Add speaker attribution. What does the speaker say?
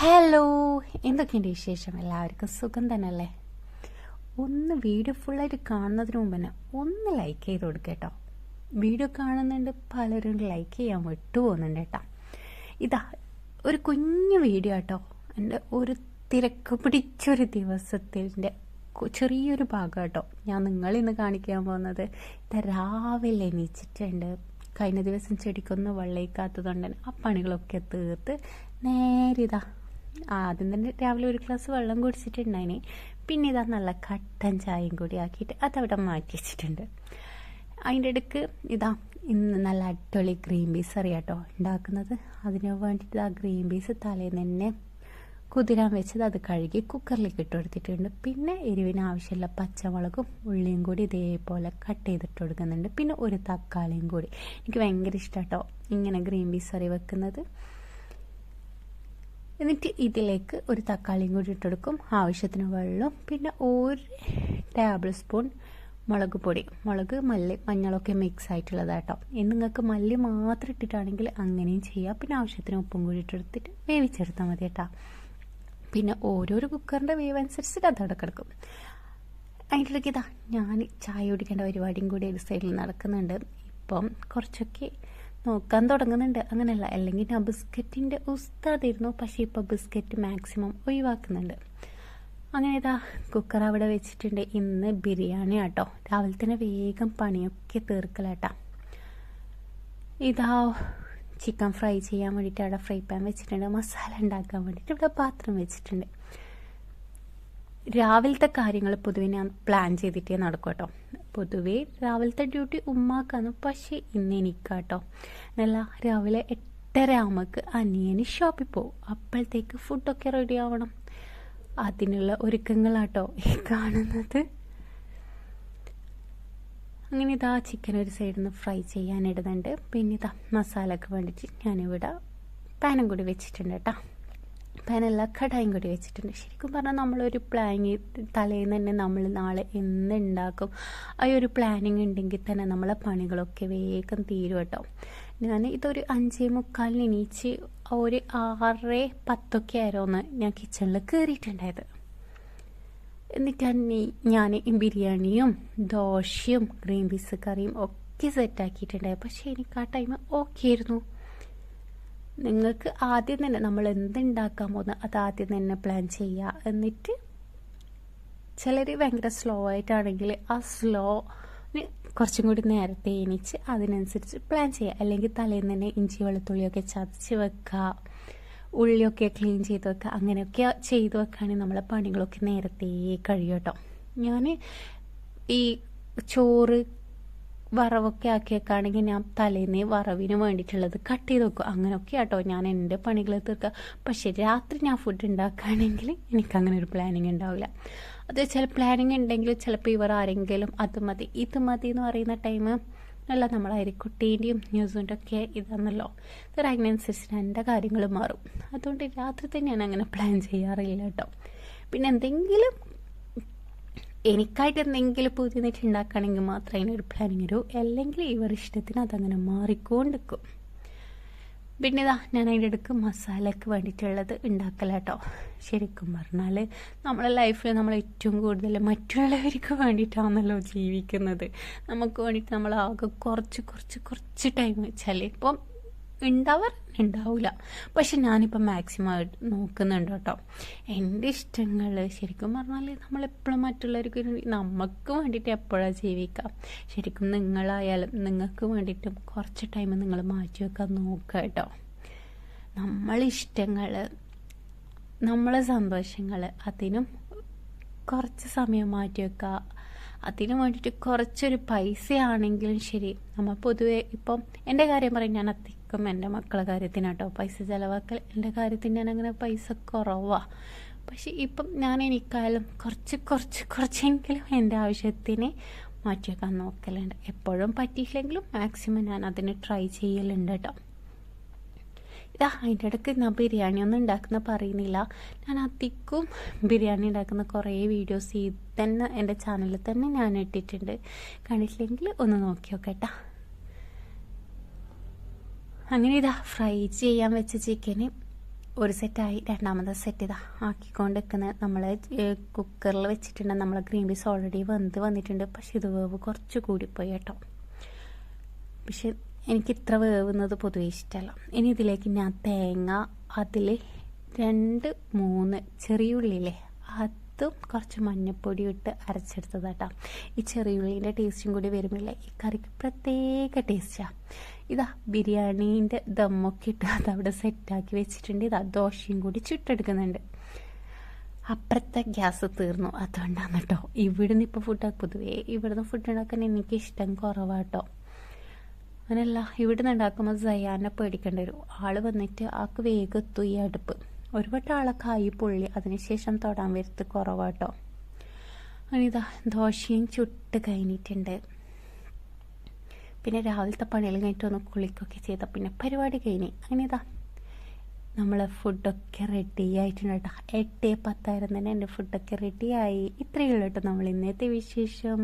Speaker 1: Hello എന്തൊക്കെയുണ്ട് വിശേഷം? എല്ലാവർക്കും സുഖം തന്നെയല്ലേ? ഒന്ന് വീഡിയോ ഫുള്ളായിട്ട് കാണുന്നതിന് മുമ്പ് തന്നെ ഒന്ന് ലൈക്ക് ചെയ്ത് കൊടുക്കുക കേട്ടോ. വീഡിയോ കാണുന്നുണ്ട് പലരും ലൈക്ക് ചെയ്യാൻ വിട്ടുപോകുന്നുണ്ട് കേട്ടോ. ഇതാ ഒരു കുഞ്ഞു വീഡിയോ കേട്ടോ. എന്റെ ഒരു തിരക്ക് പിടിച്ചൊരു ദിവസത്തിന്റെ ചെറിയൊരു ഭാഗം കേട്ടോ. ഞാൻ നിങ്ങളിന്ന് കാണിക്കാൻ പോകുന്നത്. ഇതാ രാവിലെ എണീച്ചിട്ടുണ്ട്. കഴിഞ്ഞ ദിവസം ചെടിക്കൊന്നും വെള്ളയിക്കാത്തതുകൊണ്ട് ആ പണികളൊക്കെ തീർത്ത് നേരെ ഇതാ ആദ്യം തന്നെ രാവിലെ ഒരു ഗ്ലാസ് വെള്ളം കുടിച്ചിട്ടുണ്ടായിന്. പിന്നെ ഇതാ നല്ല കട്ടൻ ചായയും കൂടി ആക്കിയിട്ട് അതവിടെ മാറ്റി വെച്ചിട്ടുണ്ട്. അതിന്റെ ഇടയ്ക്ക് ഇതാ ഇന്ന് നല്ല അടിപൊളി ഗ്രീൻ പീസ് അറിയാട്ടോ ഉണ്ടാക്കുന്നത്. അതിന് വേണ്ടിയിട്ട് ആ ഗ്രീൻ പീസ് തലേന്ന് തന്നെ കുതിരാൻ വെച്ചത് അത് കഴുകി കുക്കറിലേക്ക് ഇട്ട് കൊടുത്തിട്ടുണ്ട്. പിന്നെ എരിവിന് ആവശ്യമുള്ള പച്ചമുളകും ഉള്ളിയും കൂടി ഇതേപോലെ കട്ട് ചെയ്തിട്ട് കൊടുക്കുന്നുണ്ട്. പിന്നെ ഒരു തക്കാളിയും കൂടി. എനിക്ക് ഭയങ്കര ഇഷ്ടമാട്ടോ ഇങ്ങനെ ഗ്രീൻ പീസ് കറി വെക്കുന്നത്. എന്നിട്ട് ഇതിലേക്ക് ഒരു തക്കാളിയും കൂടി ഇട്ടെടുക്കും. ആവശ്യത്തിന് വെള്ളം പിന്നെ ഒരു ടേബിൾ സ്പൂൺ മുളക് പൊടി. മുളക് മല്ലി മഞ്ഞളൊക്കെ മിക്സ് ആയിട്ടുള്ളതാട്ടോ. ഇനി നിങ്ങൾക്ക് മല്ലി മാത്രം ഇട്ടിട്ടാണെങ്കിൽ അങ്ങനെയും ചെയ്യാം. പിന്നെ ആവശ്യത്തിന് ഉപ്പും കൂടി ഇട്ടെടുത്തിട്ട് വേവിച്ചെടുത്താൽ മതി കേട്ടോ. പിന്നെ ഓരോരോ കുക്കറിന്റെ വേവ് അനുസരിച്ചിട്ട് അത് കിടക്കും അതിന്റെ ഇടയ്ക്ക് ഇതാ ഞാൻ ചായ കുടിക്കേണ്ട പരിപാടിയും കൂടി ഒരു സൈഡിൽ നടക്കുന്നുണ്ട്. ഇപ്പം കുറച്ചൊക്കെ നോക്കാൻ തുടങ്ങുന്നുണ്ട്. അങ്ങനെയല്ല അല്ലെങ്കിൽ ഞാൻ ബിസ്ക്കറ്റിന്റെ ഉസ്താദായിരുന്നു. പക്ഷേ ഇപ്പോൾ ബിസ്ക്കറ്റ് മാക്സിമം ഒഴിവാക്കുന്നുണ്ട്. അങ്ങനെ ഇതാ കുക്കർ അവിടെ വെച്ചിട്ടുണ്ട്. ഇന്ന് ബിരിയാണി ആട്ടോ രാവിലെ തന്നെ വേഗം പണിയൊക്കെ തീർക്കലാട്ടാ ഇതാ ചിക്കൻ ഫ്രൈ ചെയ്യാൻ വേണ്ടിയിട്ട് അവിടെ ഫ്രൈ പാൻ വെച്ചിട്ടുണ്ട്. മസാല ഉണ്ടാക്കാൻ വേണ്ടിയിട്ട് ഇവിടെ പാത്രം വെച്ചിട്ടുണ്ട്. രാവിലത്തെ കാര്യങ്ങൾ പൊതുവെ ഞാൻ പ്ലാൻ ചെയ്തിട്ടേ നടക്കും കേട്ടോ. പൊതുവേ രാവിലത്തെ ഡ്യൂട്ടി ഉമ്മാക്കാണ്. പക്ഷേ ഇന്ന് എനിക്കാട്ടോ. എന്നല്ല രാവിലെ എട്ടര ആകുമ്പോൾക്ക് അനിയന് ഷോപ്പിൽ പോകും അപ്പോഴത്തേക്ക് ഫുഡൊക്കെ റെഡി ആവണം. അതിനുള്ള ഒരുക്കങ്ങളാട്ടോ ഈ കാണുന്നത്. അങ്ങനെ ഇതാ ചിക്കൻ ഒരു സൈഡിൽ നിന്ന് ഫ്രൈ ചെയ്യാനിടുന്നുണ്ട് പിന്നെ ഇതാ മസാലക്ക് വേണ്ടിയിട്ട് ഞാനിവിടെ പാനും കൂടി വെച്ചിട്ടുണ്ട് കേട്ടോ. പാനല്ല കടായും കൂടി വെച്ചിട്ടുണ്ട്. ശരിക്കും പറഞ്ഞാൽ നമ്മളൊരു പ്ലാനിങ് തലേന്ന് തന്നെ നമ്മൾ നാളെ എന്തുണ്ടാക്കും ആ ഒരു പ്ലാനിങ് ഉണ്ടെങ്കിൽ തന്നെ നമ്മളെ പണികളൊക്കെ വേഗം തീരും കേട്ടോ. ഞാൻ ഇതൊരു അഞ്ചേ മുക്കാലിന് എണീച്ച് ഒരു ആറ് പത്തൊക്കെ ആയിരുന്നു ഞാൻ കിച്ചണിൽ കയറിയിട്ടുണ്ടായത് എന്നിട്ടാണ് ഞാൻ ബിരിയാണിയും ദോശയും ഗ്രീൻ പീസ് കറിയും ഒക്കെ സെറ്റാക്കിയിട്ടുണ്ടായി പക്ഷേ എനിക്ക് ആ ടൈം ഓക്കെ ആയിരുന്നു. നിങ്ങൾക്ക് ആദ്യം തന്നെ നമ്മൾ എന്തുണ്ടാക്കാൻ പോകുന്നത് അത് ആദ്യം തന്നെ പ്ലാൻ ചെയ്യുക എന്നിട്ട് ചിലർ ഭയങ്കര സ്ലോ ആയിട്ടാണെങ്കിൽ ആ സ്ലോ കുറച്ചും കൂടി നേരത്തെ എണീച്ച് അതിനനുസരിച്ച് പ്ലാൻ ചെയ്യുക അല്ലെങ്കിൽ തലേന്ന് തന്നെ ഇഞ്ചി വെളുത്തുള്ളിയൊക്കെ ചതച്ച് വെക്കുക ഉള്ളിയൊക്കെ ക്ലീൻ ചെയ്ത് വെക്കുക അങ്ങനെയൊക്കെ ചെയ്ത് വെക്കുകയാണെങ്കിൽ നമ്മളെ പണികളൊക്കെ നേരത്തെ കഴിയും കേട്ടോ. ഞാൻ ഈ ചോറ് വറവൊക്കെ ആക്കിയേക്കാണെങ്കിൽ ഞാൻ തലേന്നേ വറവിന് വേണ്ടിയിട്ടുള്ളത് കട്ട് ചെയ്ത് വെക്കും. അങ്ങനെയൊക്കെ ആട്ടോ ഞാൻ എന്റെ പണികൾ തീർക്കുക. പക്ഷേ രാത്രി ഞാൻ ഫുഡ് ഉണ്ടാക്കുകയാണെങ്കിൽ എനിക്കങ്ങനെ ഒരു പ്ലാനിങ് ഉണ്ടാവില്ല. അത് ചില പ്ലാനിങ് ഉണ്ടെങ്കിൽ ചിലപ്പോൾ ഇവർ ആരെങ്കിലും അത് മതി ഇത് മതി എന്ന് പറയുന്ന ടൈം അല്ല നമ്മൾ അരിക്കുട്ടീന്റെയും ന്യൂസിന്റെ ഒക്കെ ഇതാണല്ലോ. ഇത് അതിനനുസരിച്ച് എന്റെ കാര്യങ്ങൾ മാറും. അതുകൊണ്ട് രാത്രി തന്നെ ഞാൻ അങ്ങനെ പ്ലാൻ ചെയ്യാറില്ല കേട്ടോ. പിന്നെ എന്തെങ്കിലും എനിക്കായിട്ട് എന്തെങ്കിലും പുതിയതായിട്ട് ഉണ്ടാക്കുകയാണെങ്കിൽ മാത്രം അതിനൊരു പ്ലാനിങ് വരൂ അല്ലെങ്കിൽ ഇവർ ഇഷ്ടത്തിന് അതങ്ങനെ മാറിക്കൊണ്ടിരിക്കും. പിന്നെ ഇതാ ഞാൻ അതിന്റെ ഇടയ്ക്ക് മസാലയ്ക്ക് വേണ്ടിയിട്ടുള്ളത് ഉണ്ടാക്കലാട്ടോ ശരിക്കും പറഞ്ഞാൽ നമ്മളെ ലൈഫിൽ നമ്മൾ ഏറ്റവും കൂടുതൽ മറ്റുള്ളവർക്ക് വേണ്ടിയിട്ടാണല്ലോ ജീവിക്കുന്നത്. നമുക്ക് വേണ്ടിയിട്ട് നമ്മൾ ആകെ കുറച്ച് കുറച്ച് കുറച്ച് ടൈം വെച്ചാൽ ഇപ്പം ഉണ്ടാവാർ ഉണ്ടാവില്ല പക്ഷെ ഞാനിപ്പോൾ മാക്സിമം ആയിട്ട് നോക്കുന്നുണ്ട് കേട്ടോ. എന്റെ ഇഷ്ടങ്ങൾ ശരിക്കും പറഞ്ഞാൽ നമ്മളെപ്പോഴും മറ്റുള്ളവർക്ക് നമുക്ക് വേണ്ടിയിട്ട് എപ്പോഴാണ് ജീവിക്കാം? ശരിക്കും നിങ്ങളായാലും നിങ്ങൾക്ക് വേണ്ടിയിട്ടും കുറച്ച് ടൈം നിങ്ങൾ മാറ്റി വെക്കാൻ നോക്കുക കേട്ടോ. നമ്മളിഷ്ടങ്ങൾ നമ്മളെ സന്തോഷങ്ങൾ അതിനും കുറച്ച് സമയം മാറ്റി വെക്കുക അതിന് വേണ്ടിയിട്ട് കുറച്ചൊരു പൈസയാണെങ്കിലും ശരി. നമ്മൾ പൊതുവെ ഇപ്പം എന്റെ കാര്യം പറയും ഞാൻ അധികം എന്റെ മക്കളെ കാര്യത്തിനാട്ടോ പൈസ ചിലവാക്കൽ. എന്റെ കാര്യത്തിന് ഞാൻ അങ്ങനെ പൈസ കുറവാണ് പക്ഷെ ഇപ്പം ഞാൻ എനിക്കായാലും കുറച്ച് കുറച്ച് കുറച്ചെങ്കിലും എന്റെ ആവശ്യത്തിന് മാറ്റിവെക്കാൻ നോക്കലുണ്ട്. എപ്പോഴും പറ്റിയില്ലെങ്കിലും മാക്സിമം ഞാൻ അതിന് ട്രൈ ചെയ്യലുണ്ട് കേട്ടോ. ഇതാ അതിന്റെ ഇടയ്ക്ക് ഞാൻ ബിരിയാണി ഒന്നും ഉണ്ടാക്കുന്ന പറയുന്നില്ല. ഞാൻ അധികം ബിരിയാണി ഉണ്ടാക്കുന്ന കുറേ വീഡിയോസ് ഈ തന്നെ എന്റെ ചാനലിൽ തന്നെ ഞാൻ ഇട്ടിട്ടുണ്ട്. കണ്ടിട്ടില്ലെങ്കിൽ ഒന്ന് നോക്കി നോക്കട്ടാ. അങ്ങനെ ഇതാ ഫ്രൈ ചെയ്യാൻ വെച്ച ചിക്കന് ഒരു സെറ്റായി രണ്ടാമത്തെ സെറ്റ് ഇതാ ആക്കിക്കൊണ്ട് നിൽക്കുന്നത് നമ്മൾ കുക്കറിൽ വെച്ചിട്ടുണ്ട്. നമ്മൾ ഗ്രീൻ പീസ് ഓൾറെഡി വെന്ത് വന്നിട്ടുണ്ട്. പക്ഷെ ഇത് വേവ് കുറച്ച് കൂടിപ്പോയി കേട്ടോ. പക്ഷെ എനിക്ക് ഇത്ര വേവുന്നത് പൊതുവെ ഇഷ്ടമല്ല ഇനി ഇതിലേക്ക് ഞാൻ തേങ്ങ അതിൽ രണ്ട് മൂന്ന് ചെറിയ ഉള്ളിയില്ലേ അതും കുറച്ച് മഞ്ഞപ്പൊടി ഇട്ട് അരച്ചെടുത്തത് കേട്ടോ ഈ ചെറിയ ഉള്ളിന്റെ ടേസ്റ്റും കൂടി വരുമ്പോഴേ ഈ കറിക്ക് പ്രത്യേക ടേസ്റ്റാണ് ഇതാ ബിരിയാണീന്റെ ദമ്മൊക്കെ ഇട്ട് അതവിടെ സെറ്റാക്കി വെച്ചിട്ടുണ്ട്. ഇതാ ദോശയും കൂടി ചുട്ടെടുക്കുന്നുണ്ട്. അപ്പുറത്തെ ഗ്യാസ് തീർന്നു. അതുകൊണ്ടാണ് കേട്ടോ. ഇവിടുന്ന് ഇപ്പോൾ ഫുഡ് പൊതുവേ ഇവിടുന്ന് ഫുഡ് ഉണ്ടാക്കാൻ എനിക്ക് ഇഷ്ടം കുറവാട്ടോ. അങ്ങനെയല്ല ഇവിടുന്ന് ഉണ്ടാക്കുമ്പോൾ സയാനെ പേടിക്കേണ്ടി വരും. ആൾ വന്നിട്ട് ആൾക്ക് വേഗം എത്തും ഈ അടുപ്പ്. ഒരു വട്ടം ആളെ കായി പൊള്ളി. അതിനുശേഷം തൊടാൻ വരുത്ത് കുറവാട്ടോ. അനിതാ ദോശയും ചുട്ട് കഴിഞ്ഞിട്ടുണ്ട്. പിന്നെ രാവിലത്തെ പണികൾ കഴിഞ്ഞിട്ട് ഒന്ന് കുളിക്കൊക്കെ ചെയ്ത. പിന്നെ പരിപാടി കഴിഞ്ഞ്. അനിതാ നമ്മൾ ഫുഡൊക്കെ റെഡി ആയിട്ടുണ്ട് കേട്ടോ. എട്ട് പത്തായിരം തന്നെ എന്റെ ഫുഡൊക്കെ റെഡിയായി ഇത്രയേ ഉള്ളൂ കേട്ടോ നമ്മൾ ഇന്നത്തെ വിശേഷം.